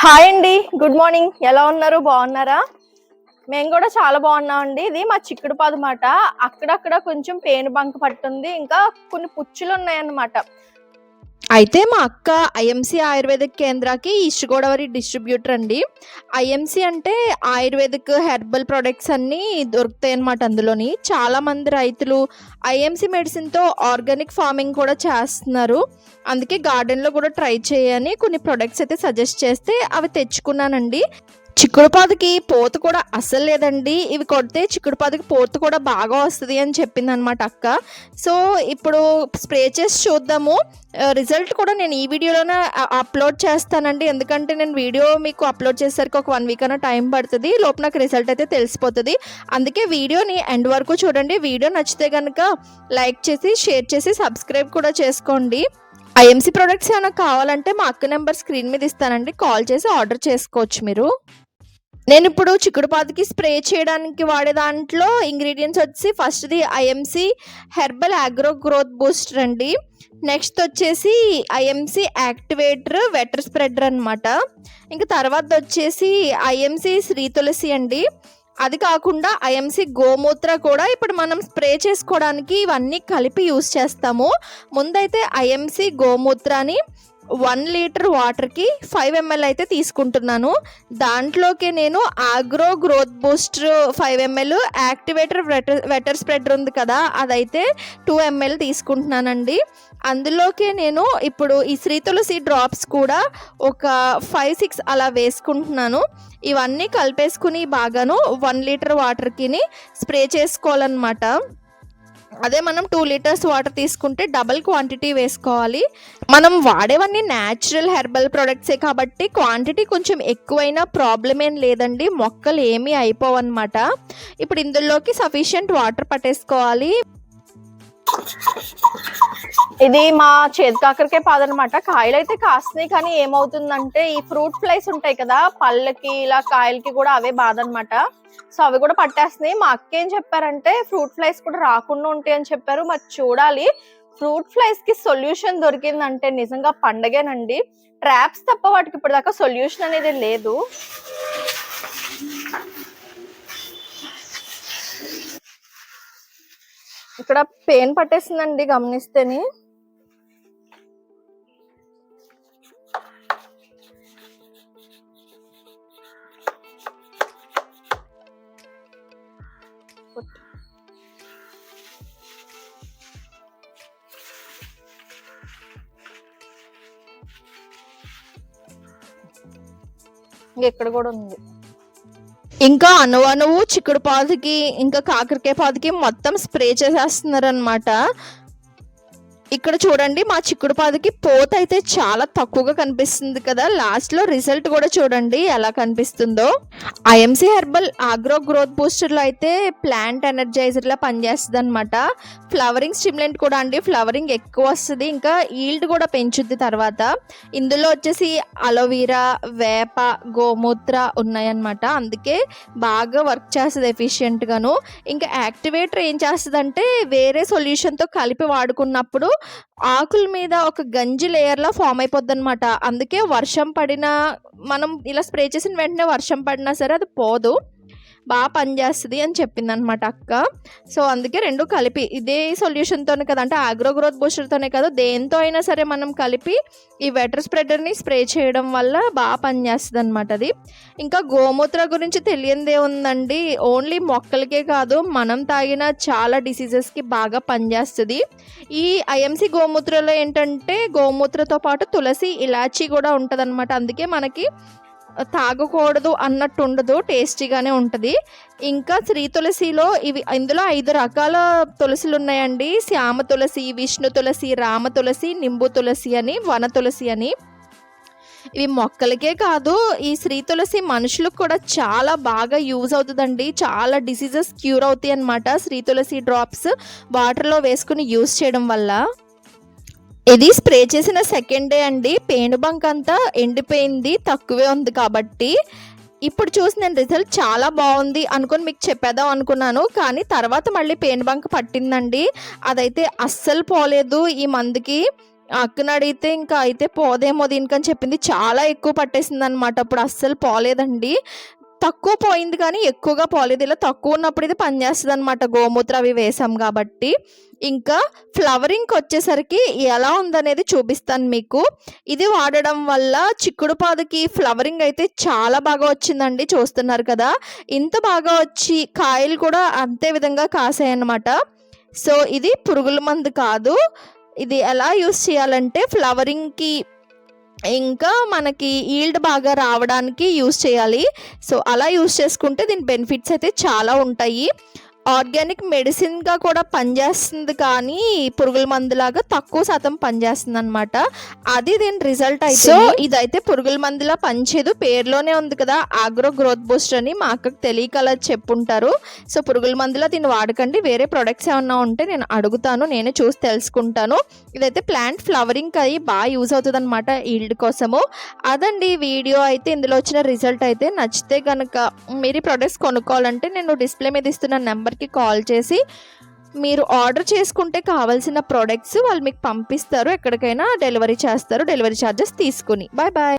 Hi అండి good morning. ఎలా ఉన్నారు? బాగున్నారా? మేము కూడా చాలా బాగున్నామండి. ఇది మా చిక్కుడు పాదమాట. అక్కడక్కడ కొంచెం పేను బంక పట్టుంది ఇంకా కొన్ని పుచ్చులు ఉన్నాయన్నమాట. అయితే మా అక్క ఐఎంసీ ఆయుర్వేదిక్ కేంద్రాకి ఈస్ట్ గోదావరి డిస్ట్రిబ్యూటర్ అండి. ఐఎంసీ అంటే ఆయుర్వేదిక్ హెర్బల్ ప్రొడక్ట్స్ అన్నీ దొరుకుతాయి అన్నమాట అందులోని చాలామంది రైతులు ఐఎంసీ మెడిసిన్తో ఆర్గానిక్ ఫార్మింగ్ కూడా చేస్తున్నారు. అందుకే గార్డెన్లో కూడా ట్రై చేయని కొన్ని ప్రొడక్ట్స్ అయితే సజెస్ట్ చేస్తే అవి తెచ్చుకున్నానండి. చిక్కుడుపాదుకి పోత కూడా అస్సలు లేదండి. ఇవి కొడితే చిక్కుడుపాదుకి పోత కూడా బాగా వస్తుంది అని చెప్పింది అనమాట అక్క. సో ఇప్పుడు స్ప్రే చేసి చూద్దాము. రిజల్ట్ కూడా నేను ఈ వీడియోలోనే అప్లోడ్ చేస్తానండి. ఎందుకంటే నేను వీడియో మీకు అప్లోడ్ చేసేసరికి ఒక వన్ వీక్ అన్న టైం పడుతుంది. లోపు నాకు రిజల్ట్ అయితే తెలిసిపోతుంది. అందుకే వీడియోని ఎండ్ వరకు చూడండి. వీడియో నచ్చితే కనుక లైక్ చేసి షేర్ చేసి సబ్స్క్రైబ్ కూడా చేసుకోండి. ఐఎంసీ ప్రొడక్ట్స్ ఏమైనా కావాలంటే మా అక్క నెంబర్ స్క్రీన్ మీద ఇస్తానండి. కాల్ చేసి ఆర్డర్ చేసుకోవచ్చు మీరు. నేను ఇప్పుడు చిక్కుడుపాతికి స్ప్రే చేయడానికి వాడే దాంట్లో ఇంగ్రీడియంట్స్ వచ్చి ఫస్ట్ది IMC herbal agro growth booster అండి నెక్స్ట్ వచ్చేసి ఐఎంసి యాక్టివేటర్ వెటర్ స్ప్రెడర్ అనమాట ఇంకా తర్వాత వచ్చేసి ఐఎంసీ శ్రీ తులసి అండి. అది కాకుండా ఐఎంసి గోమూత్ర కూడా ఇప్పుడు మనం స్ప్రే చేసుకోవడానికి ఇవన్నీ కలిపి యూస్ చేస్తాము. ముందైతే ఐఎంసి గోమూత్రాన్ని వన్ లీటర్ వాటర్కి ఫైవ్ ఎంఎల్ అయితే తీసుకుంటున్నాను. దాంట్లోకి నేను agro growth booster five ML activator wetter wetter spreader ఉంది కదా అదైతే టూ ఎంఎల్ తీసుకుంటున్నానండి. అందులోకి నేను ఇప్పుడు ఈ శ్రీ తులసి డ్రాప్స్ కూడా ఒక ఫైవ్ సిక్స్ అలా వేసుకుంటున్నాను. ఇవన్నీ కలిపేసుకుని బాగాను వన్ లీటర్ వాటర్కిని స్ప్రే చేసుకోవాలన్నమాట. అదే మనం టూ లీటర్స్ వాటర్ తీసుకుంటే డబల్ క్వాంటిటీ వేసుకోవాలి. మనం వాడేవన్నీ న్యాచురల్ హెర్బల్ ప్రొడక్ట్సే కాబట్టి క్వాంటిటీ కొంచెం ఎక్కువైనా ప్రాబ్లం ఏం లేదండి. మొక్కలు ఏమీ అయిపోవన్నమాట. ఇప్పుడు ఇందులోకి సఫిషియంట్ వాటర్ పట్టేసుకోవాలి. ఇది మా చేతి కాకరకాయ పాదు అనమాట కాయలు అయితే కాస్తున్నాయి కానీ ఏమవుతుందంటే ఈ ఫ్రూట్ ఫ్లైస్ ఉంటాయి కదా పళ్ళకి ఇలా కాయలకి కూడా అవే బాధ అనమాట సో అవి కూడా పట్టేస్తున్నాయి. మా అక్క ఏం చెప్పారంటే ఫ్రూట్ ఫ్లైస్ కూడా రాకుండా ఉంటాయి అని చెప్పారు. మరి చూడాలి ఫ్రూట్ ఫ్లైస్కి సొల్యూషన్ దొరికిందంటే నిజంగా పండగేనండి. ట్రాప్స్ తప్ప వాటికి ఇప్పటిదాకా సొల్యూషన్ అనేది లేదు. ఇక్కడ పెయిన్ పట్టేసిందండి గమనిస్తేనే. ఇక్కడ కూడా ఉంది. ఇంకా అణువు చిక్కుడు పాదుకి ఇంకా కాకరకాయ పాదుకి మొత్తం స్ప్రే చేసేస్తున్నారు ఇక్కడ చూడండి మా చిక్కుడు పాదకి పోత అయితే చాలా తక్కువగా కనిపిస్తుంది కదా. లాస్ట్లో రిజల్ట్ కూడా చూడండి ఎలా కనిపిస్తుందో. ఐఎంసీ హెర్బల్ ఆగ్రో గ్రోత్ బూస్టర్లో అయితే ప్లాంట్ ఎనర్జైజర్ లా పనిచేస్తుంది అనమాట ఫ్లవరింగ్ స్టిమ్లెంట్ కూడా అండి ఫ్లవరింగ్ ఎక్కువ వస్తుంది. ఇంకా ఈల్డ్ కూడా పెంచుద్ది తర్వాత. ఇందులో వచ్చేసి అలోవీరా వేప గోమూత్ర ఉన్నాయన్నమాట. అందుకే బాగా వర్క్ చేస్తుంది ఎఫిషియెంట్ గాను. ఇంకా యాక్టివేటర్ ఏం చేస్తుందంటే వేరే సొల్యూషన్తో కలిపి వాడుకున్నప్పుడు ఆకుల మీద ఒక గంజి లేయర్లా ఫామ్ అయిపోద్ది అనమాట అందుకే వర్షం పడినా మనం ఇలా స్ప్రే చేసిన వెంటనే వర్షం పడినా సరే అది పోదు. బాగా పనిచేస్తుంది అని చెప్పింది అనమాట అక్క. సో అందుకే రెండు కలిపి ఇదే సొల్యూషన్తోనే కదా అంటే ఆగ్రో గ్రోత్ బూస్టర్తోనే కదా దేంతో అయినా సరే మనం కలిపి ఈ వెటర్ స్ప్రెడర్ని స్ప్రే చేయడం వల్ల బాగా పనిచేస్తుంది అనమాట అది. ఇంకా గోమూత్ర గురించి తెలియందే ఉందండి. ఓన్లీ మొక్కలకే కాదు మనం తాగిన చాలా డిసీజెస్కి బాగా పనిచేస్తుంది ఈ ఐఎంసి గోమూత్రలో ఏంటంటే గోమూత్రతో పాటు తులసి ఇలాచీ కూడా ఉంటుంది అందుకే మనకి తాగకూడదు అన్నట్టు ఉండదు టేస్టీగానే ఉంటుంది. ఇంకా శ్రీ తులసిలో ఇవి ఇందులో ఐదు రకాల తులసిలు ఉన్నాయండి శ్యామ తులసి విష్ణు తులసి రామ తులసి నింబు తులసి అని వన తులసి అని. ఇవి మొక్కలకే కాదు ఈ శ్రీ తులసి మనుషులకు కూడా చాలా బాగా యూజ్ అవుతుందండి. చాలా డిసీజెస్ క్యూర్ అవుతాయి అన్నమాట శ్రీ తులసి డ్రాప్స్ వాటర్లో వేసుకుని యూజ్ చేయడం వల్ల. ఇది స్ప్రే చేసిన సెకండ్ డే అండి. పేను బంక్ అంతా ఎండిపోయింది తక్కువే ఉంది కాబట్టి. ఇప్పుడు చూసి నేను రిజల్ట్ చాలా బాగుంది అనుకుని మీకు చెప్పేద్దాం అనుకున్నాను. కానీ తర్వాత మళ్ళీ పేను బంక్ పట్టిందండి. అదైతే అస్సలు పోలేదు ఈ మందుకి. అక్కని అడిగితే ఇంకా అయితే పోదేమో దీనికని చెప్పింది. చాలా ఎక్కువ పట్టేసింది అనమాట అప్పుడు అస్సలు పోలేదండి. తక్కువ పోయింది కానీ ఎక్కువగా పోలేదు. ఇలా తక్కువ ఉన్నప్పుడు ఇది పనిచేస్తుంది అనమాట గోమూత్ర అవి వేసాం కాబట్టి. ఇంకా ఫ్లవరింగ్కి వచ్చేసరికి ఎలా ఉందనేది చూపిస్తాను మీకు. ఇది వాడడం వల్ల చిక్కుడు పాదుకి ఫ్లవరింగ్ అయితే చాలా బాగా వచ్చిందండి. చూస్తున్నారు కదా. ఇంత బాగా వచ్చి కాయలు కూడా అంతే విధంగా కాసాయన్నమాట. సో ఇది పురుగుల మందు కాదు. ఇది ఎలా యూస్ చేయాలంటే ఫ్లవరింగ్కి ఇంకా మనకి ఈల్డ్ బాగా రావడానికి యూస్ చేయాలి. సో అలా యూస్ చేసుకుంటే దీని బెనిఫిట్స్ అయితే చాలా ఉంటాయి. ఆర్గానిక్ మెడిసిన్గా కూడా పనిచేస్తుంది కానీ పురుగుల మందులాగా తక్కువ శాతం పనిచేస్తుంది అనమాట అది దీని రిజల్ట్ అయితే సో ఇదైతే పురుగుల మందులా పనిచేయదు. పేరులోనే ఉంది కదా ఆగ్రో గ్రోత్ బూస్టర్ అని మా అక్కకు తెలియక అలా చెప్పుంటారు. సో పురుగుల మందులా దీన్ని వాడకండి. వేరే ప్రొడక్ట్స్ ఏమన్నా ఉంటే నేను అడుగుతాను నేనే చూసి తెలుసుకుంటాను. ఇదైతే ప్లాంట్ ఫ్లవరింగ్ అయ్యి బాగా యూజ్ అవుతుంది అనమాట ఈల్డ్ కోసము. అదండి వీడియో అయితే. ఇందులో వచ్చిన రిజల్ట్ అయితే నచ్చితే కనుక మీరు ప్రొడక్ట్స్ కొనుక్కోవాలంటే నేను డిస్ప్లే మీద ఇస్తున్న నెంబర్కి కాల్ చేసి మీరు ఆర్డర్ చేసుకుంటే కావాల్సిన ప్రోడక్ట్స్ వాళ్ళు మీకు పంపిస్తారు ఎక్కడికైనా డెలివరీ చేస్తారు డెలివరీ ఛార్జెస్ తీసుకుని. Bye bye